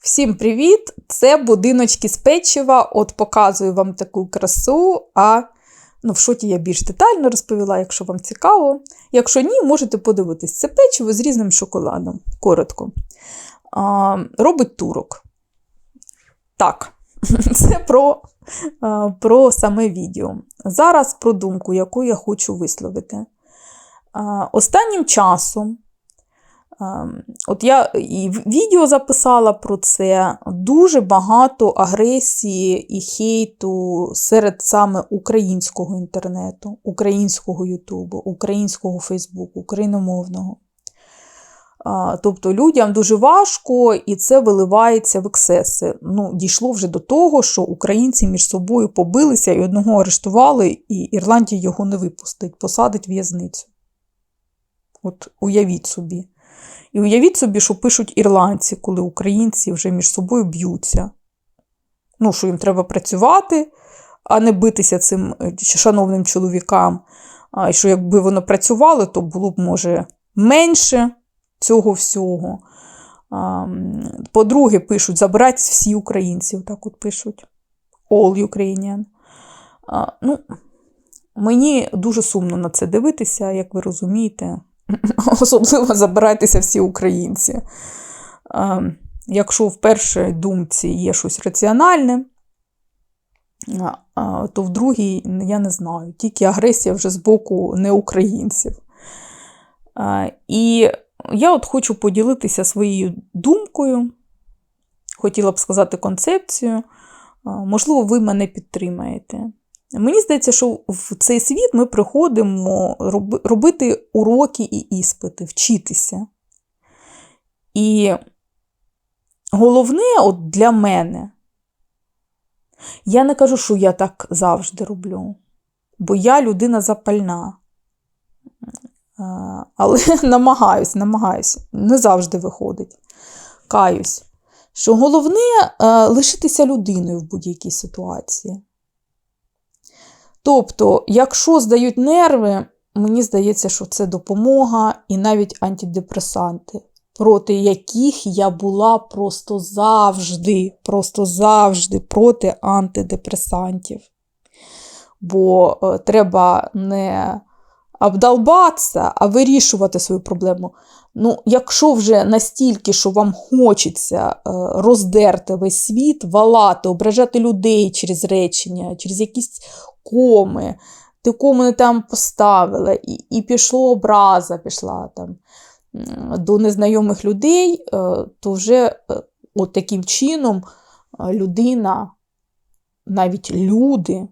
Всім привіт! Це будиночки з печива. От показую вам таку красу. А ну, в шоті я більш детально розповіла, якщо вам цікаво. Якщо ні, можете подивитись. Це печиво з різним шоколадом. Коротко. А, Робить турок. Так, це про, про саме відео. Зараз про думку, яку я хочу висловити. Останнім часом. Ем, От я і відео записала про це. Дуже багато агресії і хейту серед саме українського інтернету, українського Ютубу, українського Фейсбуку, україномовного. Тобто людям дуже важко і це виливається в ексеси. Ну, Дійшло вже до того, що українці між собою побилися і одного арештували, і Ірландія його не випустить, посадить в'язницю. От уявіть собі. І уявіть собі, що пишуть ірландці, коли українці вже між собою б'ються. Ну, що їм треба працювати, а не битися цим е, шановним чоловікам. А, І що якби воно працювало, то було б, може, менше цього всього. По-друге, пишуть: забирайте всі українці, так от пишуть. All Ukrainian. А, ну, Мені дуже сумно на це дивитися, як ви розумієте. Особливо забирайтеся всі українці. Якщо в першій думці є щось раціональне, то в другій, я не знаю, тільки агресія вже з боку неукраїнців. І я от хочу поділитися своєю думкою, хотіла б сказати концепцію. Можливо, ви мене підтримаєте. Мені здається, що в цей світ ми приходимо робити уроки і іспити, вчитися. І головне от для мене, я не кажу, що я так завжди роблю, бо я людина запальна. Але намагаюсь, намагаюсь, не завжди виходить. Каюсь, що головне лишитися людиною в будь-якій ситуації. Тобто, якщо здають нерви, мені здається, що це допомога і навіть антидепресанти, проти яких я була просто завжди, просто завжди проти антидепресантів. Бо е, треба не обдолбатися, а вирішувати свою проблему. Ну, Якщо вже настільки, що вам хочеться е, роздерти весь світ, валати, ображати людей через речення, через якісь коми, ти кому не там поставила, і і пішло образа, пішла там до незнайомих людей, е, то вже е, от таким чином людина, навіть люди,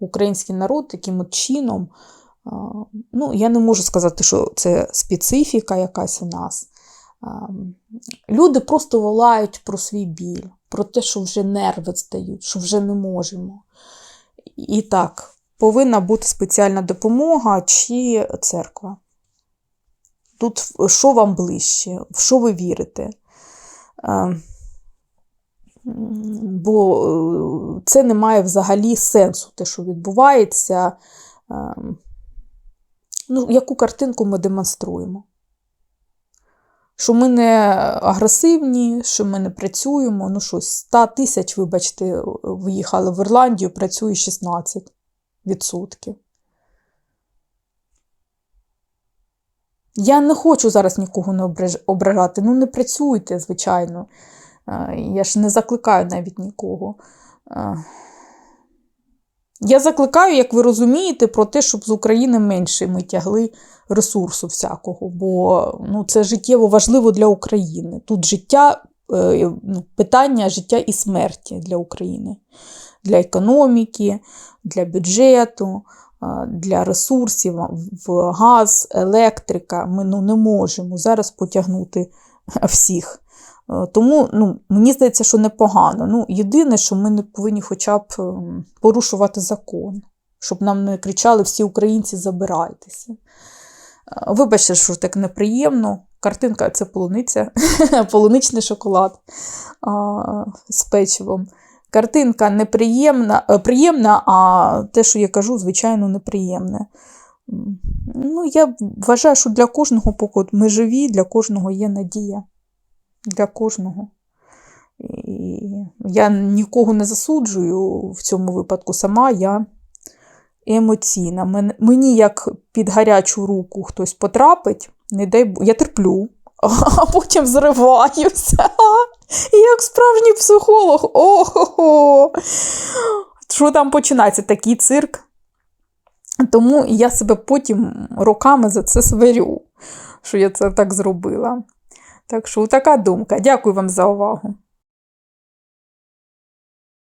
український народ таким от чином. Ну, Я не можу сказати, що це специфіка якась у нас. Люди просто волають про свій біль, про те, що вже нерви здають, що вже не можемо. І так, повинна бути спеціальна допомога чи церква. Тут що вам ближче, в що ви вірите? Бо е, це не має взагалі сенсу, те, що відбувається ну, яку картинку ми демонструємо? Що ми не агресивні, що ми не працюємо. Ну, щось 100 тисяч, вибачте, виїхали в Ірландію, працює 16%. Я не хочу зараз нікого не ображати. Ну, не працюйте, звичайно. Я ж не закликаю навіть нікого. Я закликаю, як ви розумієте, про те, щоб з України менше ми тягли ресурсу всякого, бо ну, це життєво важливо для України. Тут життя, е, ну, питання життя і смерті для України, для економіки, для бюджету, для ресурсів, газ, електрика. Ми ну, не можемо зараз потягнути всіх. Е, тому ну, мені здається, що непогано. Ну, Єдине, що ми не повинні хоча б ем, порушувати закон, щоб нам не кричали всі українці забирайтеся. Е, вибачте, що так неприємно. Картинка це полуниця, полуничний шоколад а, з печивом. Картинка неприємна, е, приємна, а те, що я кажу, звичайно, неприємне. Ну, Я вважаю, що для кожного, поки ми живі, для кожного є надія для кожного. І я нікого не засуджую в цьому випадку. Сама я емоційна. Мені як під гарячу руку хтось потрапить, не дай я терплю, а потім зриваюся. Як справжній психолог, ого. Що там починається? Такий цирк. Тому я себе потім роками за це сварю, що я це так зробила. Так що така думка. Дякую вам за увагу.